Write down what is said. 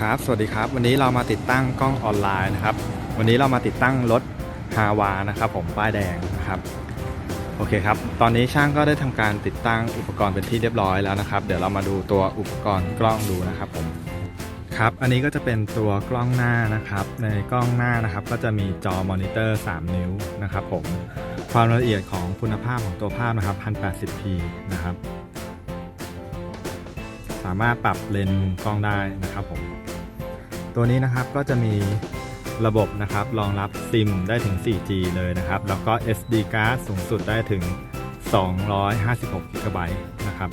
ครับ สวัสดีครับ วันนี้เรามาติดตั้งกล้องออนไลน์นะครับ วันนี้เรามาติดตั้งรถฮาวานะครับผมป้ายแดงนะครับ โอเคครับ ตอนนี้ช่างก็ได้ทำการติดตั้งอุปกรณ์เป็นที่เรียบร้อยแล้วนะครับ เดี๋ยวเรามาดูตัวอุปกรณ์กล้องดูนะครับผม ครับ อันนี้ก็จะเป็นตัวกล้องหน้านะครับ ในกล้องหน้านะครับ ก็จะมีจอมอนิเตอร์ 3 นิ้วนะครับผม ความละเอียดของคุณภาพของตัวภาพนะครับ 1080p นะครับ สามารถปรับเลนส์มุมกล้องได้นะครับผมตัวนี้นะครับก็จะมีระบบนะครับรองรับซิมได้ถึง 4G เลยนะครับ แล้วก็ SD card สูงสุดได้ถึง 256 GB นะครับ